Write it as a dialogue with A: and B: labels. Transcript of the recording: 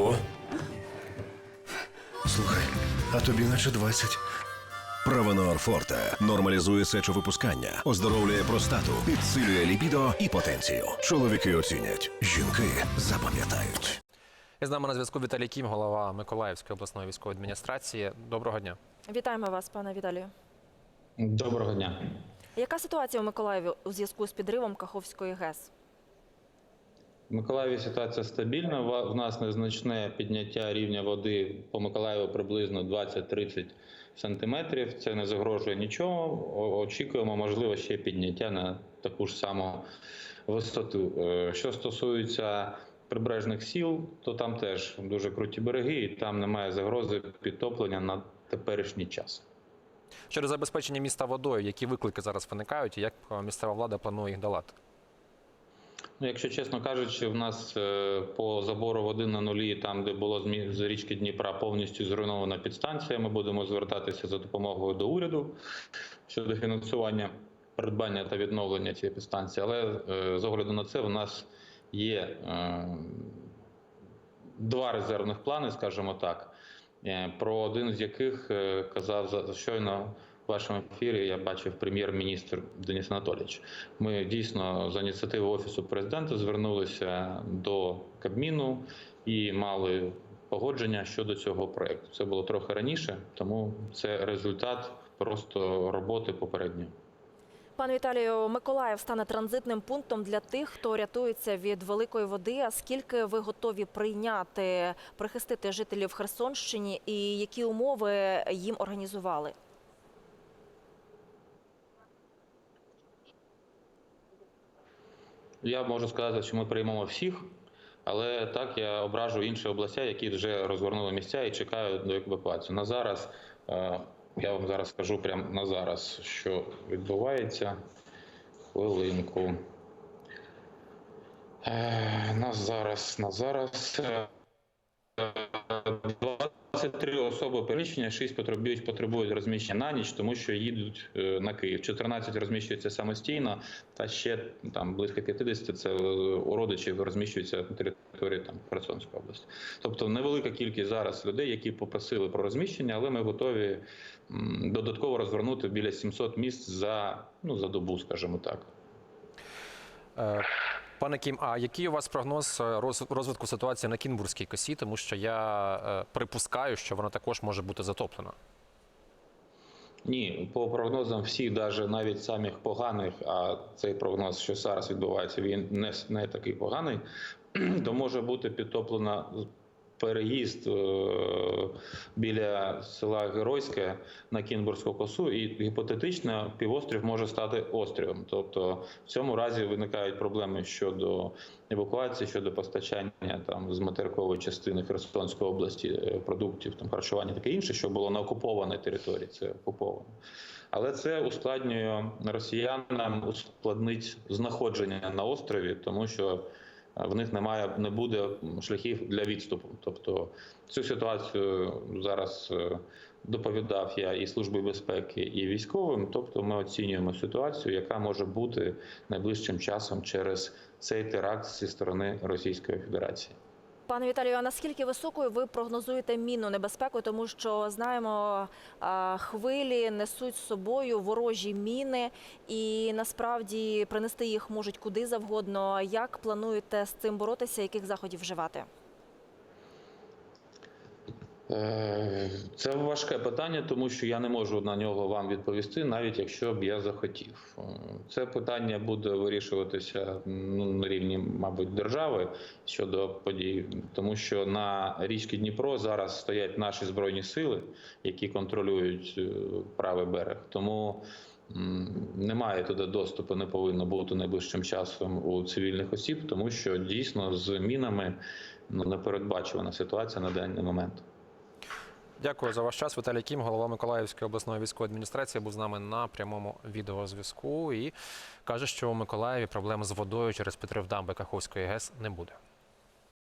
A: Ого. Слухай, а тобі наче 20.
B: Правонор Форте нормалізує сечовипускання, оздоровлює простату, підсилює лібідо і потенцію. Чоловіки оцінять, жінки запам'ятають.
C: І з нами на зв'язку Віталій Кім, голова Миколаївської обласної військової адміністрації. Доброго дня.
D: Вітаємо вас, пане Віталію.
E: Доброго дня.
D: Яка ситуація у Миколаєві у зв'язку з підривом Каховської ГЕС?
E: В Миколаєві ситуація стабільна. В нас незначне підняття рівня води по Миколаєву приблизно 20-30 сантиметрів. Це не загрожує нічого. Очікуємо, можливо, ще підняття на таку ж саму висоту. Е, Що стосується прибережних сіл, то там теж дуже круті береги, і там немає загрози підтоплення на теперішній час.
C: Щодо забезпечення міста водою, які виклики зараз виникають, і як е, місцева влада планує їх долати?
E: Ну, якщо чесно кажучи, в нас е, по забору води на нулі, там де було з річки Дніпра повністю зруйнована підстанція. Ми будемо звертатися за допомогою до уряду щодо фінансування придбання та відновлення цієї підстанції. Але е, з огляду на це, в нас є е, два резервних плани, скажімо так, про один з яких казав за- щойно вашому ефірі. Я бачив прем'єр-міністр Деніс Анатолійович. Ми дійсно за ініціативи офісу президента звернулися до Кабміну і мали погодження щодо цього проекту. Це було трохи раніше, тому це результат просто роботи попередньої.
D: Пане Віталію, Миколаїв стане транзитним пунктом для тих, хто рятується від великої води. А скільки ви готові прийняти, прихистити жителів Херсонщині і які умови їм організували?
E: Я можу сказати, що ми приймемо всіх, але так я ображу інші областя, які вже розгорнули місця і чекають до евакуації. На зараз е, я вам зараз скажу прямо на зараз, що відбувається. Хвилинку. Е, На зараз, на зараз. Е, 23 особи переміщення, 6 потребують, потребують розміщення на ніч, тому що їдуть е, на Київ. 14 розміщуються самостійно, та ще там близько 50 це е, у родичів розміщуються на території там Херсонської області. Тобто невелика кількість зараз людей, які попросили про розміщення, але ми готові додатково розвернути біля 700 місць за ну за добу, скажімо так.
C: Пане Кім, а який у вас прогноз е, розвитку ситуації на Кінбурзькій косі? Тому що я е, припускаю, що вона також може бути затоплена.
E: Ні, по прогнозам всіх, даже навіть самих поганих, а цей прогноз, що зараз відбувається, він не, не такий поганий, то може бути підтоплена переїзд е, біля села Геройське на Кінбурзьку косу, і гіпотетично півострів може стати острівом. Тобто в цьому разі виникають проблеми щодо евакуації, щодо постачання там з материкової частини Херсонської області е, продуктів, там харчування, таке інше, що було на окупованій території. Це окуповано. Але це ускладнює росіянам, ускладнить знаходження на острові, тому що в них немає, не буде шляхів для відступу. Тобто цю ситуацію зараз е, доповідав я і служби безпеки, і військовим. Тобто, ми оцінюємо ситуацію, яка може бути найближчим часом через цей теракт зі сторони Російської Федерації.
D: Пане Віталію, а наскільки високою ви прогнозуєте мінну небезпеку? Тому що знаємо, хвилі несуть з собою ворожі міни, і насправді принести їх можуть куди завгодно. Як плануєте з цим боротися? Яких заходів вживати?
E: Е, Це важке питання, тому що я не можу на нього вам відповісти, навіть якщо б я захотів. Е, Це питання буде вирішуватися ну, на рівні, мабуть, держави щодо подій, тому що на річці Дніпро зараз стоять наші збройні сили, які контролюють е, правий берег. Тому немає туди доступу, не повинно бути найближчим часом у цивільних осіб, тому що дійсно з мінами ну, непередбачувана ситуація на даний момент.
C: Дякую за ваш час. Віталій Кім, голова Миколаївської обласної військової адміністрації, був з нами на прямому відеозв'язку і каже, що у Миколаєві проблем з водою через підрив дамби Каховської ГЕС не буде.